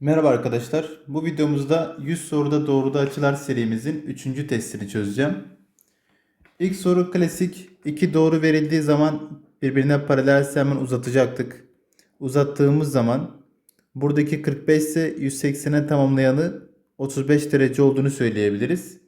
Merhaba arkadaşlar. Bu videomuzda 100 soruda doğruda açılar serimizin 3. testini çözeceğim. İlk soru klasik. İki doğru verildiği zaman birbirine paralelse hemen uzatacaktık. Uzattığımız zaman buradaki 45 ise 180'e tamamlayanı 35 derece olduğunu söyleyebiliriz.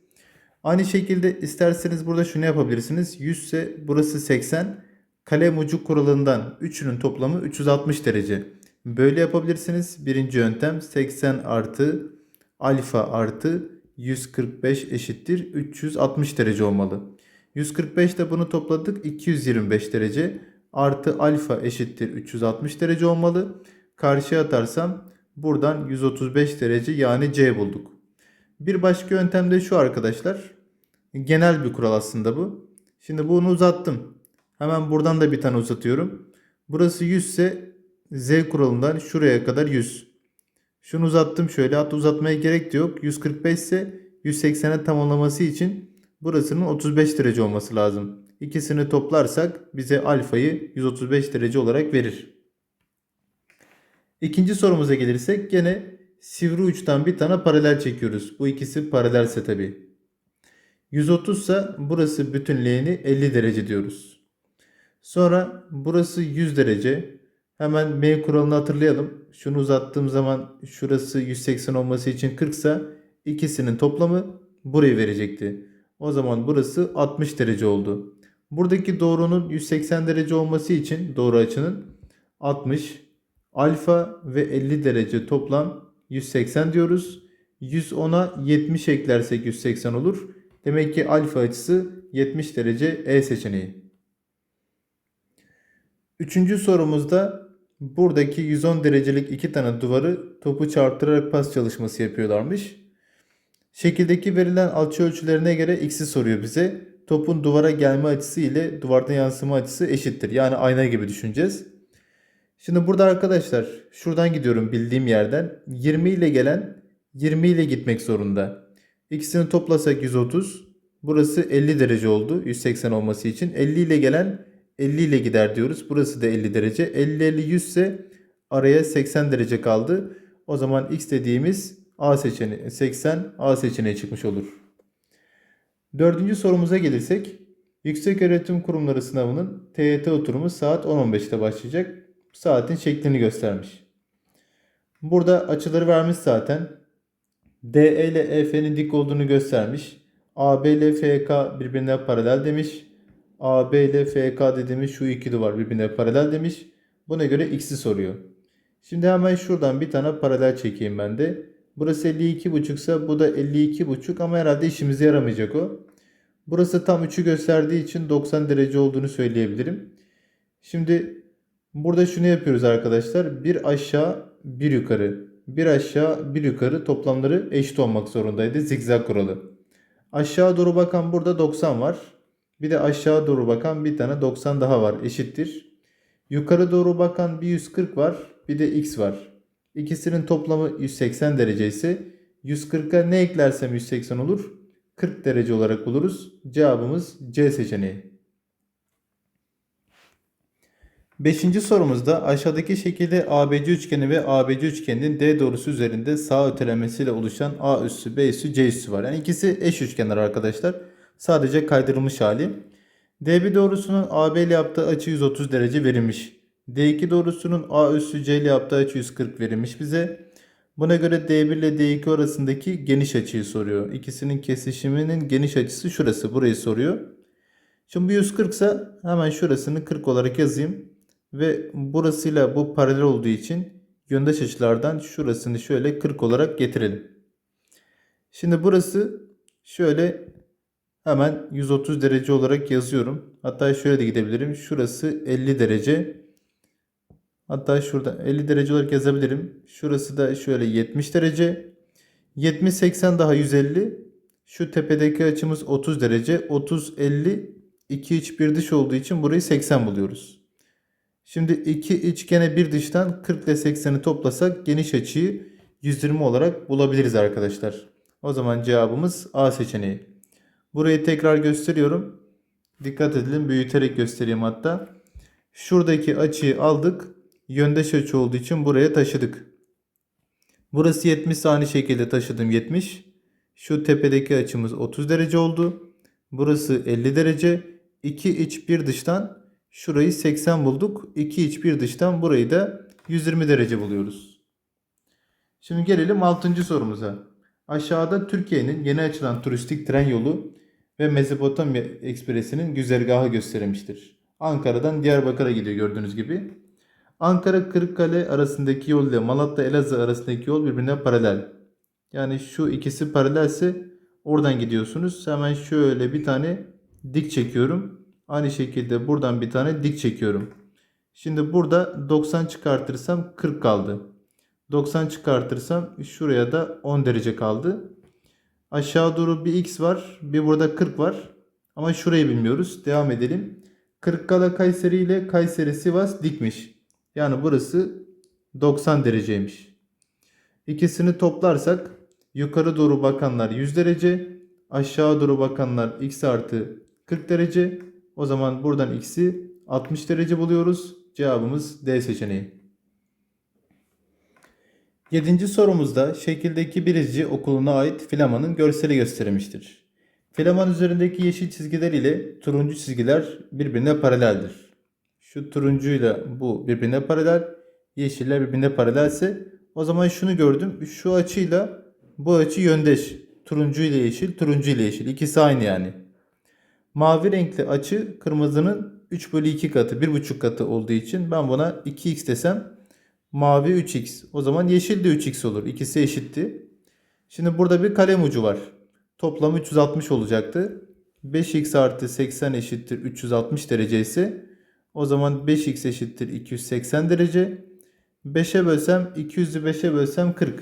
Aynı şekilde isterseniz burada şunu yapabilirsiniz. 100 ise burası 80. Kalem ucu kuralından üçünün toplamı 360 derece. Böyle yapabilirsiniz. Birinci yöntem 80 artı alfa artı 145 eşittir 360 derece olmalı. 145 de bunu topladık 225 derece artı alfa eşittir 360 derece olmalı. Karşıya atarsam buradan 135 derece yani C bulduk. Bir başka yöntem de şu arkadaşlar. Genel bir kural aslında bu. Şimdi bunu uzattım. Hemen buradan da bir tane uzatıyorum. Burası 100 ise Z kuralından şuraya kadar 100. Şunu uzattım şöyle. Hatta uzatmaya gerek de yok. 145 ise 180'e tamamlaması için burasının 35 derece olması lazım. İkisini toplarsak bize alfayı 135 derece olarak verir. İkinci sorumuza gelirsek gene sivri uçtan bir tane paralel çekiyoruz. Bu ikisi paralelse tabi. 130 ise burası bütünleyeni 50 derece diyoruz. Sonra burası 100 derece. Hemen M kuralını hatırlayalım. Şunu uzattığım zaman şurası 180 olması için 40 ise ikisinin toplamı burayı verecekti. O zaman burası 60 derece oldu. Buradaki doğrunun 180 derece olması için doğru açının 60 alfa ve 50 derece toplam 180 diyoruz. 110'a 70 eklersek 180 olur. Demek ki alfa açısı 70 derece E seçeneği. Üçüncü sorumuzda buradaki 110 derecelik iki tane duvarı topu çarptırarak pas çalışması yapıyorlarmış. Şekildeki verilen açı ölçülerine göre x'i soruyor bize. Topun duvara gelme açısı ile duvardan yansıma açısı eşittir. Yani ayna gibi düşüneceğiz. Şimdi burada arkadaşlar şuradan gidiyorum bildiğim yerden. 20 ile gelen 20 ile gitmek zorunda. İkisini toplasak 130. Burası 50 derece oldu 180 olması için. 50 ile gelen 50 ile gider diyoruz. Burası da 50 derece. 50 50 100 ise araya 80 derece kaldı. O zaman x dediğimiz A seçeneği 80 A seçeneği çıkmış olur. Dördüncü sorumuza gelirsek Yüksek Öğretim Kurumları sınavının TYT oturumu saat 10.15'te başlayacak. Saatin şeklini göstermiş. Burada açıları vermiş zaten. DE ile EF'nin dik olduğunu göstermiş. AB ile FK birbirine paralel demiş. AB ile FK dediğimiz şu iki duvar birbirine paralel demiş. Buna göre x'i soruyor. Şimdi hemen şuradan bir tane paralel çekeyim ben de. Burası 52,5 ise bu da 52,5 ama herhalde işimize yaramayacak o. Burası tam 3'ü gösterdiği için 90 derece olduğunu söyleyebilirim. Şimdi burada şunu yapıyoruz arkadaşlar. Bir aşağı bir yukarı. Bir aşağı bir yukarı toplamları eşit olmak zorundaydı. Zigzag kuralı. Aşağı doğru bakan burada 90 var. Bir de aşağı doğru bakan bir tane 90 daha var. Eşittir. Yukarı doğru bakan bir 140 var. Bir de x var. İkisinin toplamı 180 derece ise 140'a ne eklersem 180 olur? 40 derece olarak buluruz. Cevabımız C seçeneği. Beşinci sorumuzda aşağıdaki şekilde ABC üçgeni ve ABC üçgeninin D doğrusu üzerinde sağ ötelemesiyle oluşan A üssü, B üssü, C üssü var. Yani ikisi eş üçgenler arkadaşlar. Sadece kaydırılmış hali. D1 doğrusunun AB ile yaptığı açı 130 derece verilmiş. D2 doğrusunun A üssü C ile yaptığı açı 140 verilmiş bize. Buna göre D1 ile D2 arasındaki geniş açıyı soruyor. İkisinin kesişiminin geniş açısı şurası. Burayı soruyor. Şimdi bu 140 ise hemen şurasını 40 olarak yazayım. Ve burasıyla bu paralel olduğu için yöndeş açılardan şurasını şöyle 40 olarak getirelim. Şimdi burası şöyle hemen 130 derece olarak yazıyorum. Hatta şöyle de gidebilirim. Şurası 50 derece. Hatta şurada 50 derece olarak yazabilirim. Şurası da şöyle 70 derece. 70 80 daha 150. Şu tepedeki açımız 30 derece. 30 50 2 iç bir dış olduğu için burayı 80 buluyoruz. Şimdi iki iç gene bir dıştan 40 ile 80'i toplasak geniş açıyı 120 olarak bulabiliriz arkadaşlar. O zaman cevabımız A seçeneği. Burayı tekrar gösteriyorum. Dikkat edin büyüterek göstereyim hatta. Şuradaki açıyı aldık. Yöndeş açı olduğu için buraya taşıdık. Burası 70 ise aynı şekilde taşıdım 70. Şu tepedeki açımız 30 derece oldu. Burası 50 derece. 2 iç 1 dıştan şurayı 80 bulduk. 2 iç 1 dıştan burayı da 120 derece buluyoruz. Şimdi gelelim 6. sorumuza. Aşağıda Türkiye'nin yeni açılan turistik tren yolu ve Mezopotamya Ekspresi'nin güzergahı gösterilmiştir. Ankara'dan Diyarbakır'a gidiyor gördüğünüz gibi. Ankara Kırıkkale arasındaki yol ile Malatya Elazığ arasındaki yol birbirine paralel. Yani şu ikisi paralelse oradan gidiyorsunuz. Hemen şöyle bir tane dik çekiyorum. Aynı şekilde buradan bir tane dik çekiyorum. Şimdi burada 90 çıkartırsam 40 kaldı. 90 çıkartırsam şuraya da 10 derece kaldı. Aşağı doğru bir x var. Bir burada 40 var. Ama şurayı bilmiyoruz. Devam edelim. Kırıkkale Kayseri ile Kayseri Sivas dikmiş. Yani burası 90 dereceymiş. İkisini toplarsak yukarı doğru bakanlar 100 derece. Aşağı doğru bakanlar x artı 40 derece. O zaman buradan x'i 60 derece buluyoruz. Cevabımız D seçeneği. Yedinci sorumuzda şekildeki bir izci okuluna ait filamanın görseli gösterilmiştir. Filaman üzerindeki yeşil çizgiler ile turuncu çizgiler birbirine paraleldir. Şu turuncuyla bu birbirine paralel, yeşiller birbirine paralelse o zaman şunu gördüm. Şu açıyla bu açı yöndeş. Turuncu ile yeşil, turuncu ile yeşil. İkisi aynı yani. Mavi renkli açı kırmızının 3 bölü 2 katı, 1,5 katı olduğu için ben buna 2x desem mavi 3x. O zaman yeşil de 3x olur. İkisi eşitti. Şimdi burada bir kalem ucu var. Toplam 360 olacaktı. 5x artı 80 eşittir 360 derece ise o zaman 5x eşittir 280 derece. 5'e bölsem 200'ü 5'e bölsem 40.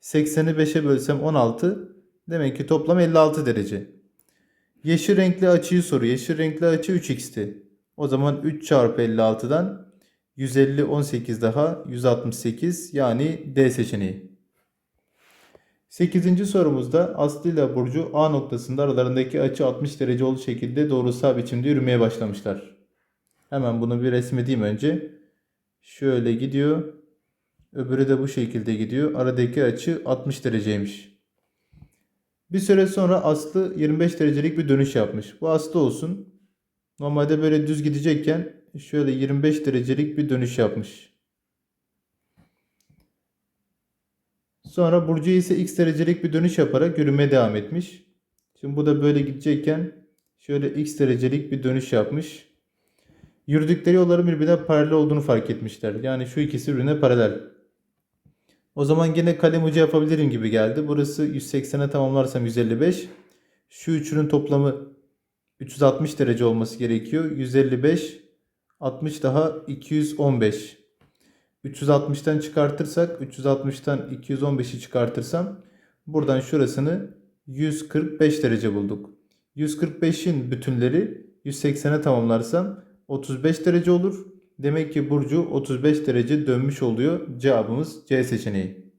80'i 5'e bölsem 16. Demek ki toplam 56 derece. Yeşil renkli açıyı soruyor. Yeşil renkli açı 3x'ti. O zaman 3 çarpı 56'dan 150 18 daha 168 yani D seçeneği. 8. sorumuzda Aslı ile Burcu A noktasında aralarındaki açı 60 derece olduğu şekilde doğrusal biçimde yürümeye başlamışlar. Hemen bunu bir resmedeyim önce. Şöyle gidiyor. Öbürü de bu şekilde gidiyor. Aradaki açı 60 dereceymiş. Bir süre sonra Aslı 25 derecelik bir dönüş yapmış. Bu Aslı olsun. Normalde böyle düz gidecekken şöyle 25 derecelik bir dönüş yapmış. Sonra Burcu ise x derecelik bir dönüş yaparak yürümeye devam etmiş. Şimdi bu da böyle gidecekken şöyle x derecelik bir dönüş yapmış. Yürüdükleri yolların birbirine paralel olduğunu fark etmişler. Yani şu ikisi birbirine paralel. O zaman yine kalem ucu yapabilirim gibi geldi. Burası 180'e tamamlarsam 155. Şu üçünün toplamı 360 derece olması gerekiyor. 155, 60 daha 215. 360'tan çıkartırsak 360'tan 215'i çıkartırsam buradan şurasını 145 derece bulduk. 145'in bütünleri 180'e tamamlarsam 35 derece olur. Demek ki Burcu 35 derece dönmüş oluyor. Cevabımız C seçeneği.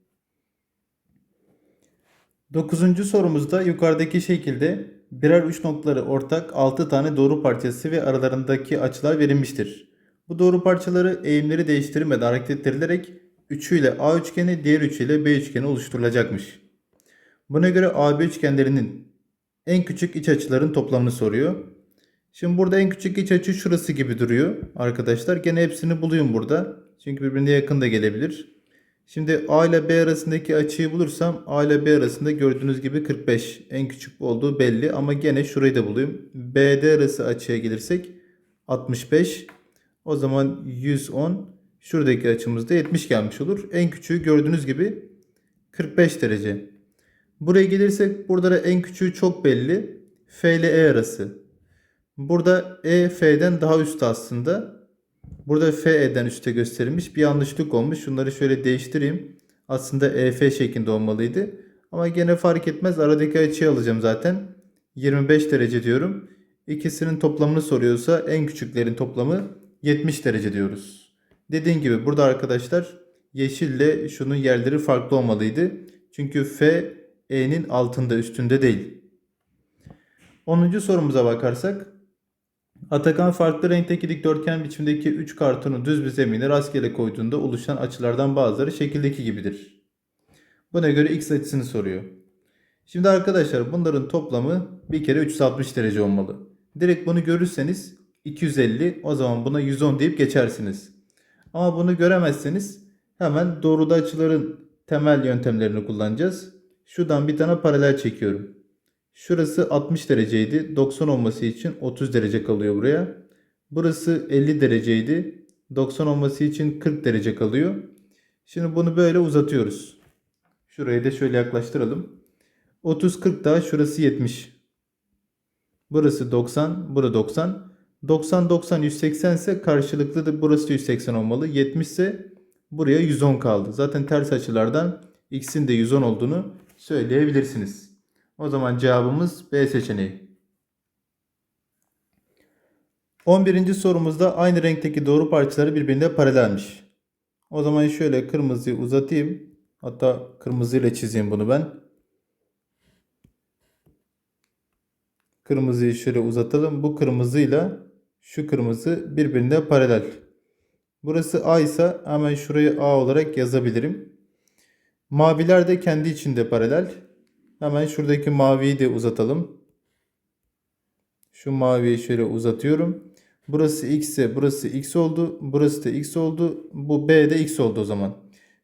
9. sorumuzda yukarıdaki şekilde birer uç noktaları ortak 6 tane doğru parçası ve aralarındaki açılar verilmiştir. Bu doğru parçaları eğimleri değiştirmeden hareket ettirilerek üçüyle A üçgeni, diğer üçüyle B üçgeni oluşturulacakmış. Buna göre AB üçgenlerinin en küçük iç açıların toplamını soruyor. Şimdi burada en küçük iç açı şurası gibi duruyor arkadaşlar. Gene hepsini bulayım burada. Çünkü birbirine yakın da gelebilir. Şimdi A ile B arasındaki açıyı bulursam A ile B arasında gördüğünüz gibi 45. En küçük olduğu belli ama gene şurayı da bulayım. BD arası açıya gelirsek 65. O zaman 110. Şuradaki açımızda 70 gelmiş olur. En küçüğü gördüğünüz gibi 45 derece. Buraya gelirsek burada da en küçüğü çok belli. F ile E arası. Burada E F'den daha üstte aslında. Burada FE'den üstte gösterilmiş. Bir yanlışlık olmuş. Şunları şöyle değiştireyim. Aslında EF şeklinde olmalıydı. Ama gene fark etmez. Aradaki açıyı alacağım zaten. 25 derece diyorum. İkisinin toplamını soruyorsa en küçüklerin toplamı 70 derece diyoruz. Dediğim gibi burada arkadaşlar yeşille şunun yerleri farklı olmalıydı. Çünkü F E'nin altında üstünde değil. 10. sorumuza bakarsak Atakan farklı renkteki dikdörtgen biçimdeki 3 kartonu düz bir zemine rastgele koyduğunda oluşan açılardan bazıları şekildeki gibidir. Buna göre x açısını soruyor. Şimdi arkadaşlar bunların toplamı bir kere 360 derece olmalı. Direkt bunu görürseniz 250 o zaman buna 110 deyip geçersiniz. Ama bunu göremezseniz hemen doğruda açıların temel yöntemlerini kullanacağız. Şuradan bir tane paralel çekiyorum. Şurası 60 dereceydi. 90 olması için 30 derece kalıyor buraya. Burası 50 dereceydi. 90 olması için 40 derece kalıyor. Şimdi bunu böyle uzatıyoruz. Şurayı da şöyle yaklaştıralım. 30 40 daha şurası 70. Burası 90, bura 90. 90 90 180 ise karşılıklı da burası da 180 olmalı. 70 ise buraya 110 kaldı. Zaten ters açılardan x'in de 110 olduğunu söyleyebilirsiniz. O zaman cevabımız B seçeneği. 11. sorumuzda aynı renkteki doğru parçaları birbirine paralelmiş. O zaman şöyle kırmızıyı uzatayım. Hatta kırmızıyla çizeyim bunu ben. Kırmızıyı şöyle uzatalım. Bu kırmızıyla şu kırmızı birbirine paralel. Burası A ise hemen şurayı A olarak yazabilirim. Maviler de kendi içinde paralel. Hemen şuradaki maviyi de uzatalım. Şu maviyi şöyle uzatıyorum. Burası x ise burası x oldu. Burası da x oldu. Bu b de x oldu o zaman.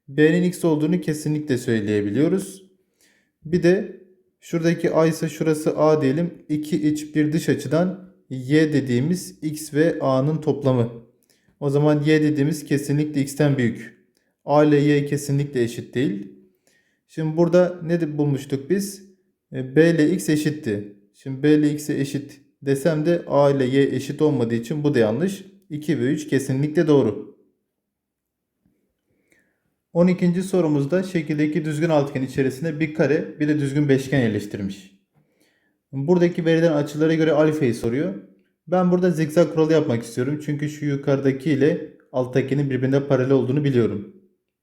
b'nin x olduğunu kesinlikle söyleyebiliyoruz. Bir de şuradaki a ise şurası a diyelim. İki iç bir dış açıdan y dediğimiz x ve a'nın toplamı. O zaman y dediğimiz kesinlikle x'ten büyük. a ile y kesinlikle eşit değil. Şimdi burada ne bulmuştuk biz? E, b ile x eşitti. Şimdi b ile x'e eşit desem de a ile y eşit olmadığı için bu da yanlış. 2 ve 3 kesinlikle doğru. 12. sorumuzda şekildeki düzgün altıgen içerisinde bir kare bir de düzgün beşgen yerleştirmiş. Buradaki verilen açılara göre alfayı soruyor. Ben burada zigzag kuralı yapmak istiyorum. Çünkü şu yukarıdaki ile alttakinin birbirine paralel olduğunu biliyorum.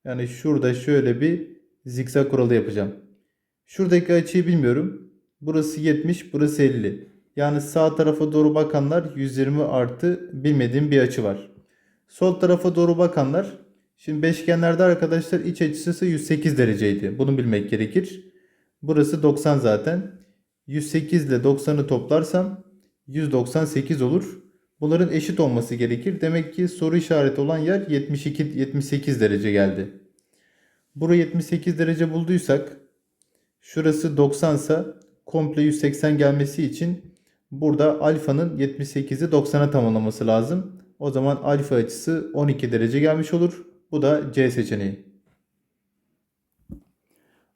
Yani şurada şöyle bir zigzag kuralı yapacağım. Şuradaki açıyı bilmiyorum. Burası 70, burası 50. Yani sağ tarafa doğru bakanlar 120 artı bilmediğim bir açı var. Sol tarafa doğru bakanlar şimdi beşgenlerde arkadaşlar iç açısı 108 dereceydi. Bunu bilmek gerekir. Burası 90 zaten. 108 ile 90'ı toplarsam 198 olur. Bunların eşit olması gerekir. Demek ki soru işareti olan yer 72 78 derece geldi. Burayı 78 derece bulduysak şurası 90 ise komple 180 gelmesi için burada alfanın 78'i 90'a tamamlaması lazım. O zaman alfa açısı 12 derece gelmiş olur. Bu da C seçeneği.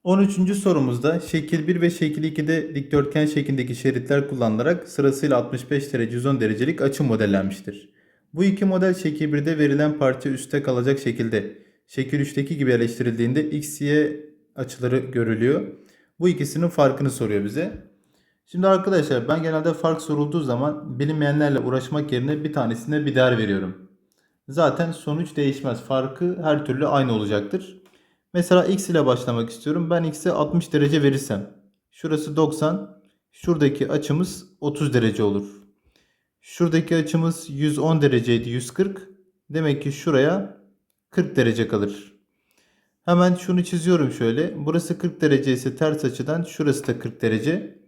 13. sorumuzda şekil 1 ve şekil 2'de dikdörtgen şeklindeki şeritler kullanılarak sırasıyla 65 derece 110 derecelik açı modellenmiştir. Bu iki model şekil 1'de verilen parça üstte kalacak şekilde şekil 3'teki gibi yerleştirildiğinde x, y açıları görülüyor. Bu ikisinin farkını soruyor bize. Şimdi arkadaşlar ben genelde fark sorulduğu zaman bilinmeyenlerle uğraşmak yerine bir tanesine bir değer veriyorum. Zaten sonuç değişmez. Farkı her türlü aynı olacaktır. Mesela x ile başlamak istiyorum. Ben x'e 60 derece verirsem. Şurası 90. Şuradaki açımız 30 derece olur. Şuradaki açımız 110 dereceydi 140. Demek ki şuraya 40 derece kalır. Hemen şunu çiziyorum şöyle. Burası 40 derece ise ters açıdan şurası da 40 derece.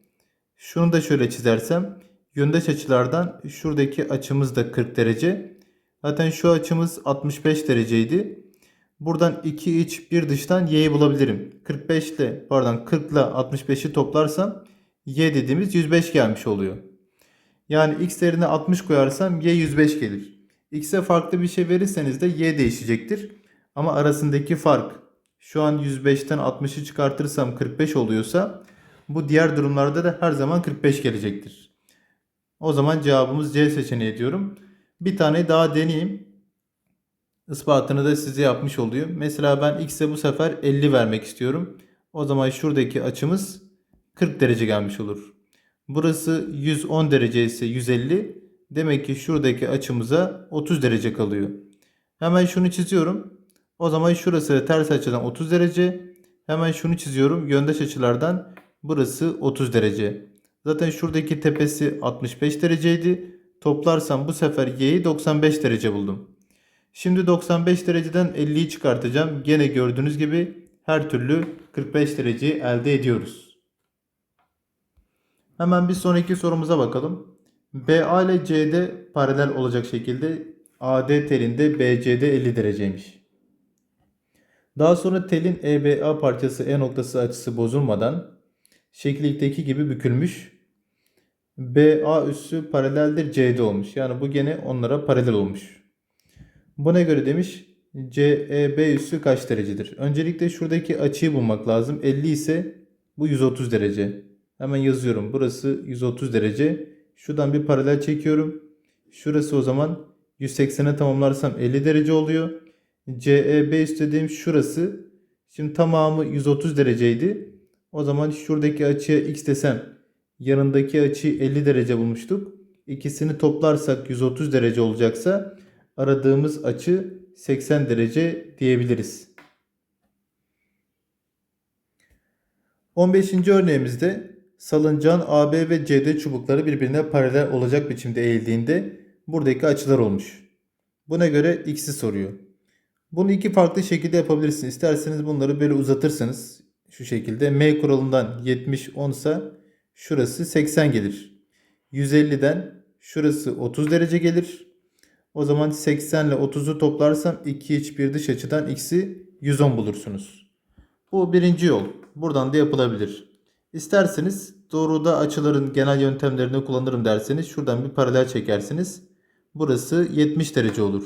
Şunu da şöyle çizersem yöndeş açılardan şuradaki açımız da 40 derece. Zaten şu açımız 65 dereceydi. Buradan 2 iç bir dıştan y'yi bulabilirim. 45 ile pardon 40 ile 65'i toplarsam y dediğimiz 105 gelmiş oluyor. Yani x yerine 60 koyarsam y 105 gelir. X'e farklı bir şey verirseniz de y değişecektir. Ama arasındaki fark şu an 105'ten 60'ı çıkartırsam 45 oluyorsa bu diğer durumlarda da her zaman 45 gelecektir. O zaman cevabımız C seçeneği diyorum. Bir tane daha deneyeyim. Ispatını da size yapmış oluyor. Mesela ben x'e bu sefer 50 vermek istiyorum. O zaman şuradaki açımız 40 derece gelmiş olur. Burası 110 derece ise 150. Demek ki şuradaki açımıza 30 derece kalıyor. Hemen şunu çiziyorum. O zaman şurası ters açıdan 30 derece. Hemen şunu çiziyorum. Yöndeş açılardan burası 30 derece. Zaten şuradaki tepesi 65 dereceydi. Toplarsam bu sefer y'yi 95 derece buldum. Şimdi 95 dereceden 50'yi çıkartacağım. Gene gördüğünüz gibi her türlü 45 dereceyi elde ediyoruz. Hemen bir sonraki sorumuza bakalım. BA ile CD paralel olacak şekilde AD telinde BCD 50 dereceymiş. Daha sonra telin EBA parçası E noktası açısı bozulmadan şekildeki gibi bükülmüş. BA üssü paraleldir CD olmuş. Yani bu gene onlara paralel olmuş. Buna göre demiş CEB üssü kaç derecedir? Öncelikle şuradaki açıyı bulmak lazım. 50 ise bu 130 derece. Hemen yazıyorum. Burası 130 derece. Şuradan bir paralel çekiyorum. Şurası o zaman 180'e tamamlarsam 50 derece oluyor. CEB istediğim şurası. Şimdi tamamı 130 dereceydi. O zaman şuradaki açıya x desem yanındaki açıyı 50 derece bulmuştuk. İkisini toplarsak 130 derece olacaksa aradığımız açı 80 derece diyebiliriz. 15. örneğimizde salıncağın AB ve CD çubukları birbirine paralel olacak biçimde eğildiğinde buradaki açılar olmuş. Buna göre x'i soruyor. Bunu iki farklı şekilde yapabilirsiniz. İsterseniz bunları böyle uzatırsanız şu şekilde m kuralından 70 10 ise şurası 80 gelir. 150'den şurası 30 derece gelir. O zaman 80 ile 30'u toplarsam 2 iç bir dış açıdan x'i 110 bulursunuz. Bu birinci yol. Buradan da yapılabilir. İsterseniz doğruda açıların genel yöntemlerini kullanırım derseniz şuradan bir paralel çekersiniz. Burası 70 derece olur.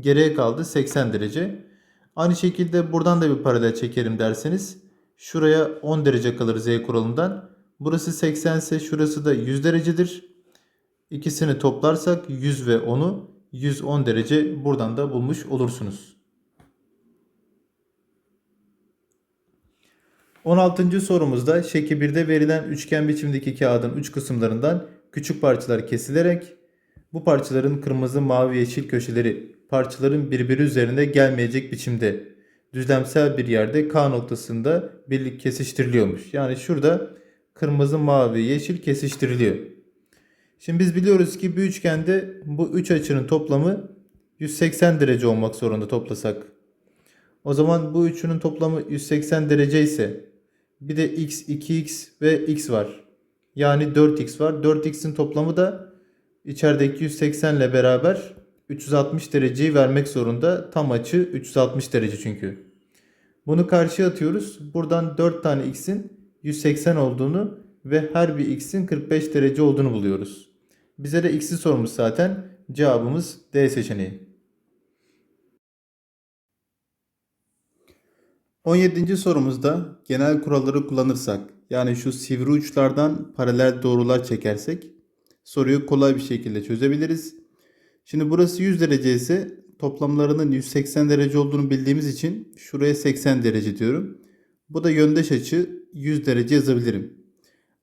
Geriye kaldı 80 derece. Aynı şekilde buradan da bir paralel çekerim derseniz şuraya 10 derece kalır z kuralından. Burası 80 ise şurası da 100 derecedir. İkisini toplarsak 100 ve 10'u 110 derece buradan da bulmuş olursunuz. 16. sorumuzda şekil 1'de verilen üçgen biçimdeki kağıdın uç kısımlarından küçük parçalar kesilerek bu parçaların kırmızı, mavi, yeşil köşeleri parçaların birbiri üzerinde gelmeyecek biçimde düzlemsel bir yerde K noktasında birlik kesiştiriliyormuş. Yani şurada kırmızı, mavi, yeşil kesiştiriliyor. Şimdi biz biliyoruz ki bir üçgende bu üç açının toplamı 180 derece olmak zorunda toplasak. O zaman bu üçünün toplamı 180 derece ise bir de x, 2x ve x var. Yani 4x var. 4x'in toplamı da içerideki 180 ile beraber 360 dereceyi vermek zorunda. Tam açı 360 derece çünkü. Bunu karşıya atıyoruz. Buradan 4 tane x'in 180 olduğunu ve her bir x'in 45 derece olduğunu buluyoruz. Bize de x'i sormuş zaten. Cevabımız D seçeneği. 17. sorumuzda genel kuralları kullanırsak yani şu sivri uçlardan paralel doğrular çekersek soruyu kolay bir şekilde çözebiliriz. Şimdi burası 100 derece ise toplamlarının 180 derece olduğunu bildiğimiz için şuraya 80 derece diyorum. Bu da yöndeş açı 100 derece yazabilirim.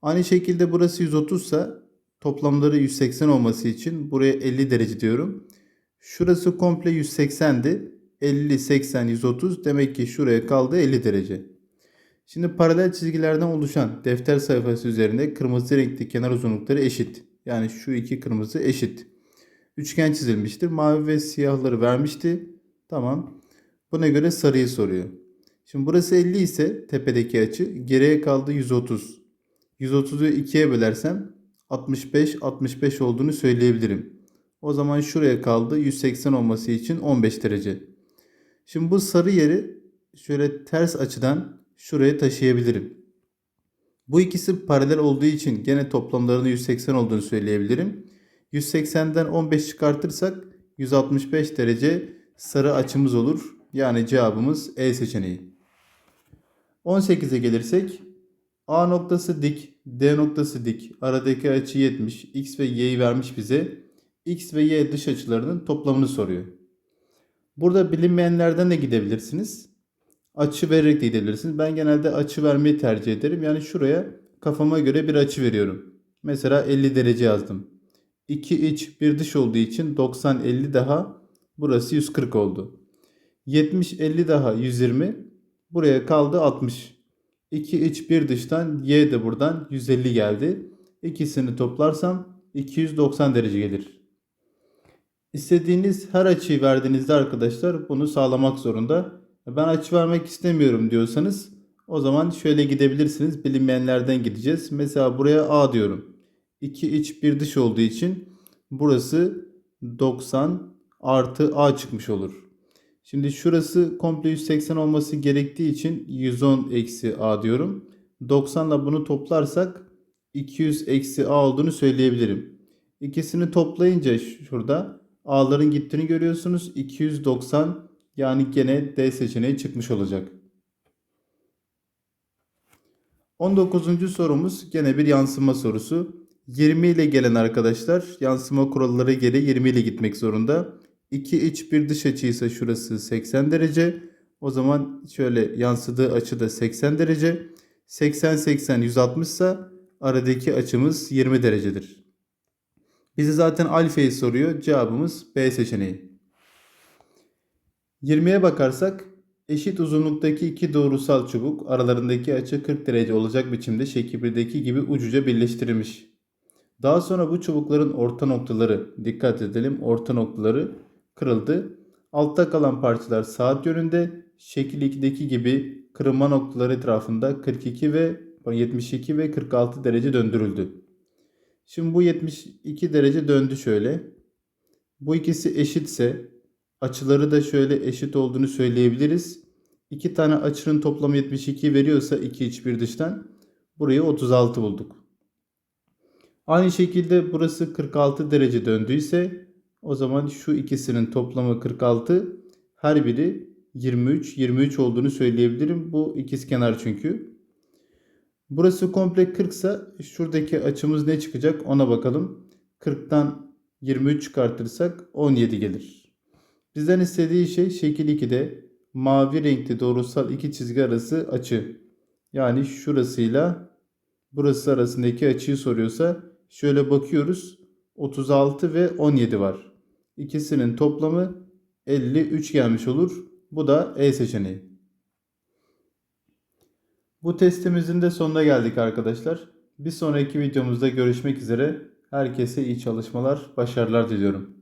Aynı şekilde burası 130 ise toplamları 180 olması için buraya 50 derece diyorum. Şurası komple 180'di. 50, 80, 130 demek ki şuraya kaldı 50 derece. Şimdi paralel çizgilerden oluşan defter sayfası üzerinde kırmızı renkli kenar uzunlukları eşit. Yani şu iki kırmızı eşit. Üçgen çizilmiştir. Mavi ve siyahları vermişti. Tamam. Buna göre sarıyı soruyor. Şimdi burası 50 ise tepedeki açı geriye kaldı 130. 130'u 2'ye bölersem 65 65 olduğunu söyleyebilirim. O zaman şuraya kaldı 180 olması için 15 derece. Şimdi bu sarı yeri şöyle ters açıdan şuraya taşıyabilirim. Bu ikisi paralel olduğu için gene toplamlarının 180 olduğunu söyleyebilirim. 180'den 15 çıkartırsak 165 derece sarı açımız olur. Yani cevabımız E seçeneği. 18'e gelirsek A noktası dik, D noktası dik. Aradaki açı 70. X ve Y'yi vermiş bize. X ve Y dış açılarının toplamını soruyor. Burada bilinmeyenlerden de gidebilirsiniz. Açı vererek de gidebilirsiniz. Ben genelde açı vermeyi tercih ederim. Yani şuraya kafama göre bir açı veriyorum. Mesela 50 derece yazdım. 2 iç bir dış olduğu için 90 50 daha burası 140 oldu. 70 50 daha 120 buraya kaldı 60. 2 iç bir dıştan y de buradan 150 geldi. İkisini toplarsam 290 derece gelir. İstediğiniz her açıyı verdiğinizde arkadaşlar bunu sağlamak zorunda. Ben açı vermek istemiyorum diyorsanız o zaman şöyle gidebilirsiniz. Bilinmeyenlerden gideceğiz. Mesela buraya A diyorum. 2 iç 1 dış olduğu için burası 90 artı A çıkmış olur. Şimdi şurası komple 180 olması gerektiği için 110 eksi A diyorum. 90 ile bunu toplarsak 200 eksi A olduğunu söyleyebilirim. İkisini toplayınca şurada A'ların gittiğini görüyorsunuz. 290 yani gene D seçeneği çıkmış olacak. 19. sorumuz gene bir yansıma sorusu. 20 ile gelen arkadaşlar yansıma kuralları gereği 20 ile gitmek zorunda. 2 iç bir dış açı ise şurası 80 derece. O zaman şöyle yansıdığı açı da 80 derece. 80 80 160 ise aradaki açımız 20 derecedir. Bizi zaten alfayı soruyor. Cevabımız B seçeneği. 20'ye bakarsak eşit uzunluktaki iki doğrusal çubuk aralarındaki açı 40 derece olacak biçimde şekil 1'deki gibi ucuca birleştirilmiş. Daha sonra bu çubukların orta noktaları dikkat edelim orta noktaları kırıldı. Altta kalan parçalar saat yönünde şekil 2'deki gibi kırılma noktaları etrafında 42 ve 72 ve 46 derece döndürüldü. Şimdi bu 72 derece döndü şöyle. Bu ikisi eşitse açıları da şöyle eşit olduğunu söyleyebiliriz. İki tane açının toplamı 72 veriyorsa 2 iç bir dıştan burayı 36 bulduk. Aynı şekilde burası 46 derece döndüyse o zaman şu ikisinin toplamı 46 her biri 23 23 olduğunu söyleyebilirim. Bu ikizkenar çünkü. Burası komple 40 ise şuradaki açımız ne çıkacak ona bakalım. 40'tan 23 çıkartırsak 17 gelir. Bizden istediği şey şekil 2'de mavi renkli doğrusal iki çizgi arası açı. Yani şurasıyla burası arasındaki açıyı soruyorsa şöyle bakıyoruz. 36 ve 17 var. İkisinin toplamı 53 gelmiş olur. Bu da E seçeneği. Bu testimizin de sonuna geldik arkadaşlar. Bir sonraki videomuzda görüşmek üzere. Herkese iyi çalışmalar, başarılar diliyorum.